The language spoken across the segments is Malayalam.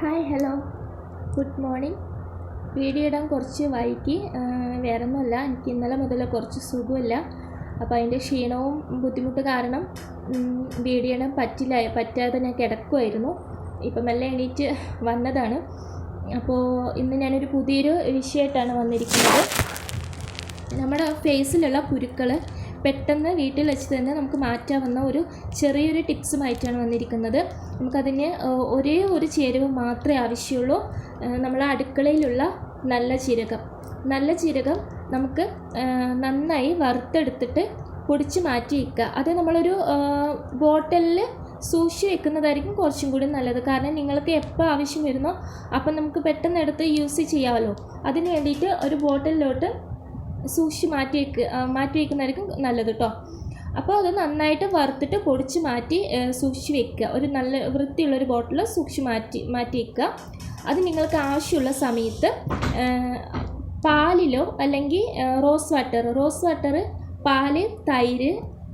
Hi hello good morning video ഇടാൻ കുറച്ച് വൈകി. വേറെ ഒന്നുമല്ല എനിക്ക് ഇന്നലെ മുതൽ കുറച്ച് സുഖമില്ല. അപ്പോൾ അതിന്റെ ക്ഷീണവും ബുദ്ധിമുട്ട് കാരണം വീഡിയോ ഇടാൻ പറ്റില്ല പറ്റാതെ ഞാൻ കിടക്കുമായിരുന്നു ഇപ്പം മെല്ലെ എണീറ്റ് വന്നതാണ്. അപ്പോൾ ഇന്ന് ഞാനൊരു പുതിയൊരു വിഷയമായിട്ടാണ് വന്നിരിക്കുന്നത്. നമ്മുടെ ഫേസിലുള്ള കുരുക്കൾ പെട്ടെന്ന് വീട്ടിൽ വെച്ച് തന്നെ നമുക്ക് മാറ്റാവുന്ന ഒരു ചെറിയൊരു ടിപ്സുമായിട്ടാണ് വന്നിരിക്കുന്നത്. നമുക്കതിന് ഒരേ ഒരു ചേരുവ മാത്രമേ ആവശ്യമുള്ളൂ. നമ്മളെ അടുക്കളയിലുള്ള നല്ല ജീരകം നല്ല ജീരകം നമുക്ക് നന്നായി വറുത്തെടുത്തിട്ട് പൊടിച്ച് മാറ്റി വയ്ക്കുക അത് നമ്മളൊരു ബോട്ടലിൽ സൂക്ഷിച്ച് വെക്കുന്നതായിരിക്കും കുറച്ചും കൂടി നല്ലത്. കാരണം നിങ്ങൾക്ക് എപ്പോൾ ആവശ്യം വരുന്നോ അപ്പം നമുക്ക് പെട്ടെന്ന് എടുത്ത് യൂസ് ചെയ്യാമല്ലോ. അതിന് വേണ്ടിയിട്ട് ഒരു ബോട്ടലിലോട്ട് സൂക്ഷിച്ച് മാറ്റി വെക്ക് മാറ്റി വയ്ക്കുന്നതായിരിക്കും നല്ലത് കേട്ടോ അപ്പോൾ അത് നന്നായിട്ട് വറുത്തിട്ട് പൊടിച്ച് മാറ്റി സൂക്ഷിച്ച് വെക്കുക. ഒരു നല്ല വൃത്തിയുള്ളൊരു ബോട്ടിൽ സൂക്ഷിച്ച് മാറ്റി മാറ്റി വെക്കുക. അത് നിങ്ങൾക്ക് ആവശ്യമുള്ള സമയത്ത് പാലിലോ അല്ലെങ്കിൽ റോസ് വാട്ടർ റോസ് വാട്ടർ പാൽ തൈര്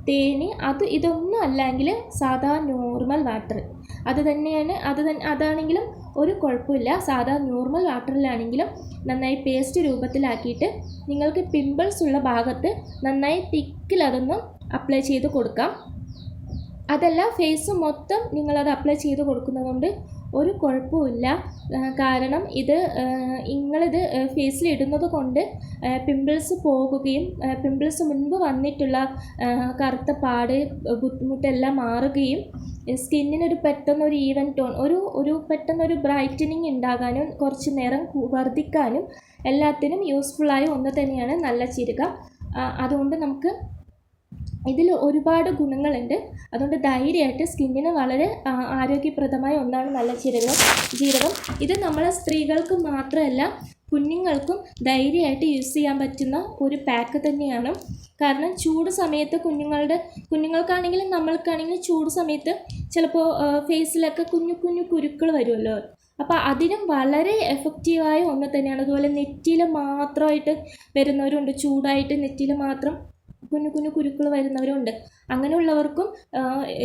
തേന് അത് ഇതൊന്നും അല്ലെങ്കിൽ സാധാ നോർമൽ വാട്ടർ. അത് തന്നെയാണ് അത് അതാണെങ്കിലും ഒരു കുഴപ്പമില്ല. സാധാ നോർമൽ വാട്ടറിലാണെങ്കിലും നന്നായി പേസ്റ്റ് രൂപത്തിലാക്കിയിട്ട് നിങ്ങൾക്ക് പിമ്പിൾസ് ഉള്ള ഭാഗത്ത് നന്നായി തിക്കിൽ അതൊന്ന് അപ്ലൈ ചെയ്ത് കൊടുക്കാം. അതല്ല ഫേസ് മൊത്തം നിങ്ങളത് അപ്ലൈ ചെയ്ത് കൊടുക്കുന്നതുകൊണ്ട് ഒരു കുഴപ്പമില്ല. കാരണം ഇത് നിങ്ങളിത് ഫേസിൽ ഇടുന്നത് കൊണ്ട് പിമ്പിൾസ് പോകുകയും പിമ്പിൾസ് മുൻപ് വന്നിട്ടുള്ള കറുത്ത പാട് ബുദ്ധിമുട്ടെല്ലാം മാറുകയും സ്കിന്നിനൊരു പെട്ടെന്നൊരു ഈവൻ ടോൺ ഒരു ഒരു പെട്ടെന്നൊരു ബ്രൈറ്റനിങ് ഉണ്ടാകാനും കുറച്ച് നിറം വർദ്ധിക്കാനും എല്ലാത്തിനും യൂസ്ഫുള്ളായ ഒന്ന് തന്നെയാണ് നല്ല ചിരുക. അതുകൊണ്ട് നമുക്ക് ഇതിൽ ഒരുപാട് ഗുണങ്ങളുണ്ട്. അതുകൊണ്ട് ധൈര്യമായിട്ട് സ്കിന്നിന് വളരെ ആരോഗ്യപ്രദമായ ഒന്നാണ് നല്ല ജീരകം ജീരകം ഇത് നമ്മളെ സ്ത്രീകൾക്ക് മാത്രമല്ല കുഞ്ഞുങ്ങൾക്കും ധൈര്യമായിട്ട് യൂസ് ചെയ്യാൻ പറ്റുന്ന ഒരു പാക്ക് തന്നെയാണ്. കാരണം ചൂട് സമയത്ത് കുഞ്ഞുങ്ങളുടെ കുഞ്ഞുങ്ങൾക്കാണെങ്കിലും നമ്മൾക്കാണെങ്കിലും ചൂട് സമയത്ത് ചിലപ്പോൾ ഫേസിലൊക്കെ കുഞ്ഞു കുഞ്ഞു കുരുക്കൾ വരുമല്ലോ. അപ്പോൾ അതിനും വളരെ എഫക്റ്റീവായ ഒന്ന് തന്നെയാണ്. അതുപോലെ നെറ്റിയിൽ മാത്രമായിട്ട് വരുന്നവരുണ്ട്. ചൂടായിട്ട് നെറ്റിയിൽ മാത്രം കുഞ്ഞു കുഞ്ഞു കുരുക്കൾ വരുന്നവരുണ്ട്. അങ്ങനെയുള്ളവർക്കും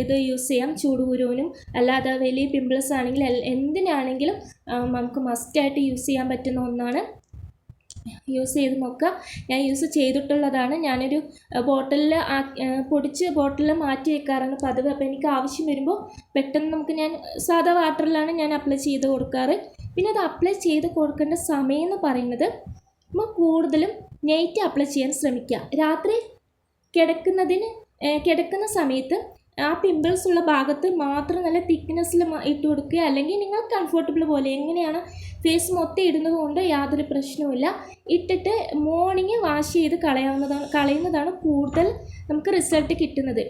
ഇത് യൂസ് ചെയ്യാം. ചൂടുകുരുവിനും അല്ലാതെ വലിയ പിമ്പിൾസ് ആണെങ്കിൽ എന്തിനാണെങ്കിലും നമുക്ക് മസ്റ്റായിട്ട് യൂസ് ചെയ്യാൻ പറ്റുന്ന ഒന്നാണ്. യൂസ് ചെയ്ത് നോക്കുക. ഞാൻ യൂസ് ചെയ്തിട്ടുള്ളതാണ്. ഞാനൊരു ബോട്ടിലിൽ പൊടിച്ച് ബോട്ടിലിൽ മാറ്റി വെക്കാറാണ് പതിവ്. അപ്പോൾ എനിക്ക് ആവശ്യം വരുമ്പോൾ പെട്ടെന്ന് നമുക്ക് ഞാൻ സാധാ വാട്ടറിലാണ് ഞാൻ അപ്ലൈ ചെയ്ത് കൊടുക്കാറ്. പിന്നെ അത് അപ്ലൈ ചെയ്ത് കൊടുക്കേണ്ട സമയം എന്ന് പറയുന്നത് നമ്മൾ കൂടുതലും നൈറ്റ് അപ്ലൈ ചെയ്യാൻ ശ്രമിക്കുക. രാത്രി കിടക്കുന്നതിന് കിടക്കുന്ന സമയത്ത് ആ പിമ്പിൾസ് ഉള്ള ഭാഗത്ത് മാത്രം നല്ല തിക്നെസ്സിൽ ഇട്ട് കൊടുക്കുക. അല്ലെങ്കിൽ നിങ്ങൾ കംഫർട്ടബിൾ പോലെ എങ്ങനെയാണ് ഫേസ് മൊത്തം ഇടുന്നത് കൊണ്ട് യാതൊരു പ്രശ്നവുമില്ല. ഇട്ടിട്ട് മോർണിംഗ് വാഷ് ചെയ്ത് കളയാവുന്നതാണ് കളയുന്നതാണ് കൂടുതൽ നമുക്ക് റിസൾട്ട് കിട്ടുന്നത്.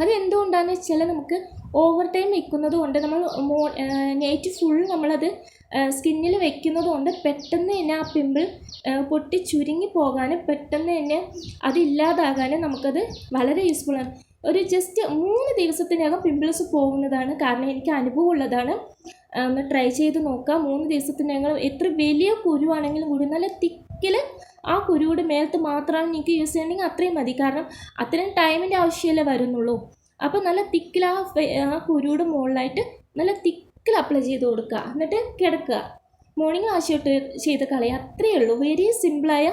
അത് എന്തുകൊണ്ടാണെന്ന് വെച്ചാൽ നമുക്ക് ഓവർ ടൈം വെക്കുന്നത് കൊണ്ട് നമ്മൾ നൈറ്റ് ഫുൾ നമ്മളത് സ്കിന്നിൽ വെക്കുന്നത് കൊണ്ട് പെട്ടെന്ന് തന്നെ ആ പിമ്പിൾ പൊട്ടി ചുരുങ്ങി പോകാനും പെട്ടെന്ന് തന്നെ അതില്ലാതാകാനും നമുക്കത് വളരെ യൂസ്ഫുള്ളാണ് ഒരു ജസ്റ്റ് മൂന്ന് ദിവസത്തിനകം പിമ്പിൾസ് പോകുന്നതാണ് കാരണം എനിക്ക് അനുഭവമുള്ളതാണ് ഒന്ന് ട്രൈ ചെയ്ത് നോക്കാം. മൂന്ന് ദിവസത്തിനകം എത്ര വലിയ കുരുവാണെങ്കിലും കൂടി നല്ല തിക്കിൽ ആ കുരുവിടെ മേലത്ത് മാത്രമാണ് നിങ്ങൾക്ക് യൂസ് ചെയ്യണമെങ്കിൽ അത്രയും മതി. കാരണം അത്രയും ടൈമിന്റെ ആവശ്യമല്ലേ വരുന്നുള്ളൂ. അപ്പോൾ നല്ല തിക്കിൽ ആ കുരുവിടെ മുകളിലായിട്ട് നല്ല തിക്കിൽ അപ്ലൈ ചെയ്ത് കൊടുക്കുക. എന്നിട്ട് കിടക്കുക. മോർണിംഗ് വാഷ് ചെയ്ത് കളയുക അത്രയേ ഉള്ളൂ. വെരി സിമ്പിളായ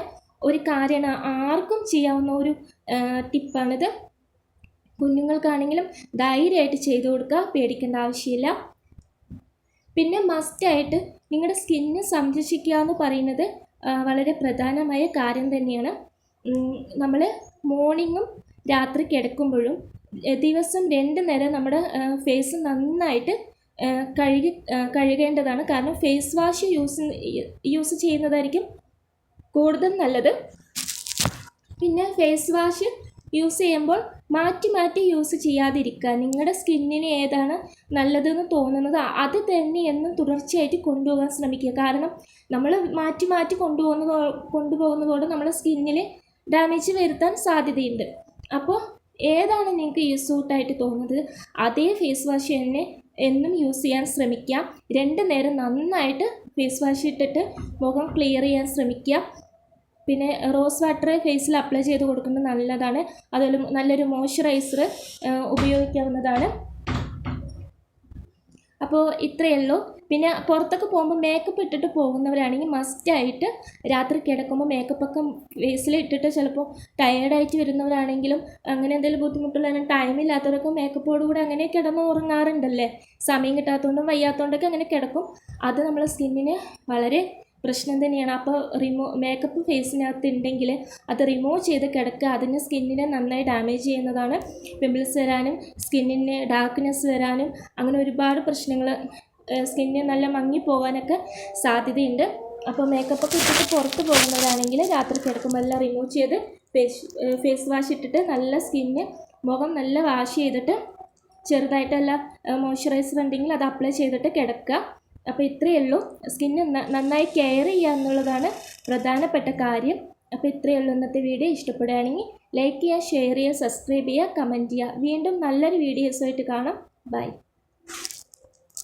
ഒരു കാര്യമാണ്. ആർക്കും ചെയ്യാവുന്ന ഒരു ടിപ്പാണിത് കുഞ്ഞുങ്ങൾക്കാണെങ്കിലും ധൈര്യമായിട്ട് ചെയ്തു കൊടുക്കുക. പേടിക്കേണ്ട ആവശ്യമില്ല. പിന്നെ മസ്റ്റായിട്ട് നിങ്ങളുടെ സ്കിന്ന് സംരക്ഷിക്കുക എന്ന് പറയുന്നത് വളരെ പ്രധാനമായ കാര്യം തന്നെയാണ്. നമ്മൾ മോർണിംഗും രാത്രി കിടക്കുമ്പോഴും ദിവസം രണ്ട് നേരം നമ്മുടെ ഫേസ് നന്നായിട്ട് കഴുകി കഴുകേണ്ടതാണ്. കാരണം ഫേസ് വാഷ് യൂസ് യൂസ് ചെയ്യുന്നതായിരിക്കും കൂടുതൽ നല്ലത്. പിന്നെ ഫേസ് വാഷ് യൂസ് ചെയ്യുമ്പോൾ മാറ്റി മാറ്റി യൂസ് ചെയ്യാതിരിക്കുക. നിങ്ങളുടെ സ്കിന്നിന് ഏതാണ് നല്ലതെന്ന് തോന്നുന്നത് അത് തന്നെ എന്നും തുടർച്ചയായിട്ട് കൊണ്ടുപോകാൻ ശ്രമിക്കുക. കാരണം നമ്മൾ മാറ്റി മാറ്റി കൊണ്ടുപോകുന്നത് കൊണ്ടുപോകുന്നതോടെ നമ്മുടെ സ്കിന്നിൽ ഡാമേജ് വരുത്താൻ സാധ്യതയുണ്ട്. അപ്പോൾ ഏതാണ് നിങ്ങൾക്ക് യൂസ് ഔട്ടായിട്ട് തോന്നുന്നത്? അതേ ഫേസ് വാഷ് തന്നെ എന്നും യൂസ് ചെയ്യാൻ ശ്രമിക്കുക രണ്ട് നേരം നന്നായിട്ട് ഫേസ് വാഷ് ഇട്ടിട്ട് മുഖം ക്ലിയർ ചെയ്യാൻ ശ്രമിക്കുക പിന്നെ റോസ് വാട്ടർ ഫേസിൽ അപ്ലൈ ചെയ്ത് കൊടുക്കുന്നത് നല്ലതാണ്. അതുപോലെ നല്ലൊരു മോയ്സ്ചറൈസർ ഉപയോഗിക്കാവുന്നതാണ്. അപ്പോൾ ഇത്രയേ ഉള്ളൂ. പിന്നെ പുറത്തൊക്കെ പോകുമ്പോൾ മേക്കപ്പ് ഇട്ടിട്ട് പോകുന്നവരാണെങ്കിൽ മസ്റ്റായിട്ട് രാത്രി കിടക്കുമ്പോൾ മേക്കപ്പൊക്കെ ഫേസിൽ ഇട്ടിട്ട് ചിലപ്പോൾ ടയേർഡായിട്ട് വരുന്നവരാണെങ്കിലും അങ്ങനെ എന്തെങ്കിലും ബുദ്ധിമുട്ടുള്ള ടൈമില്ലാത്തവരൊക്കെ മേക്കപ്പോടുകൂടി അങ്ങനെ കിടന്ന് ഉറങ്ങാറുണ്ടല്ലേ? സമയം കിട്ടാത്തതുകൊണ്ടും വയ്യാത്തതുകൊണ്ടൊക്കെ അങ്ങനെ കിടക്കും. അത് നമ്മളെ സ്കിന്നിന് വളരെ പ്രശ്നം തന്നെയാണ്. അപ്പോൾ റിമൂ മേക്കപ്പ് ഫേസിനകത്ത് ഉണ്ടെങ്കിൽ അത് റിമൂവ് ചെയ്ത് കിടക്കുക. അതിന് സ്കിന്നിനെ നന്നായി ഡാമേജ് ചെയ്യുന്നതാണ്. പിമ്പിൾസ് വരാനും സ്കിന്നിന് ഡാർക്ക്നെസ് വരാനും അങ്ങനെ ഒരുപാട് പ്രശ്നങ്ങൾ സ്കിന്നിന് നല്ല മങ്ങി പോകാനൊക്കെ സാധ്യതയുണ്ട്. അപ്പോൾ മേക്കപ്പൊക്കെ ഇട്ടിട്ട് പുറത്ത് പോകുന്നവരാണെങ്കിൽ രാത്രി കിടക്കുമ്പോൾ എല്ലാം റിമൂവ് ചെയ്ത് ഫേസ് ഫേസ് വാഷ് ഇട്ടിട്ട് നല്ല സ്കിന്ന് മുഖം നല്ല വാഷ് ചെയ്തിട്ട് ചെറുതായിട്ടല്ല മോയ്സ്ചറൈസർ ഉണ്ടെങ്കിൽ അത് അപ്ലൈ ചെയ്തിട്ട് കിടക്കുക. അപ്പോൾ ഇത്രയേ ഉള്ളൂ. സ്കിന്ന് നന്നായി കെയർ ചെയ്യുക എന്നുള്ളതാണ് പ്രധാനപ്പെട്ട കാര്യം. അപ്പോൾ ഇത്രയേ ഉള്ളൂ ഇന്നത്തെ വീഡിയോ. ഇഷ്ടപ്പെടുകയാണെങ്കിൽ ലൈക്ക് ചെയ്യുക ഷെയർ ചെയ്യുക സബ്സ്ക്രൈബ് ചെയ്യുക കമന്റ് ചെയ്യുക. വീണ്ടും നല്ലൊരു വീഡിയോസുമായിട്ട് കാണാം. ബൈ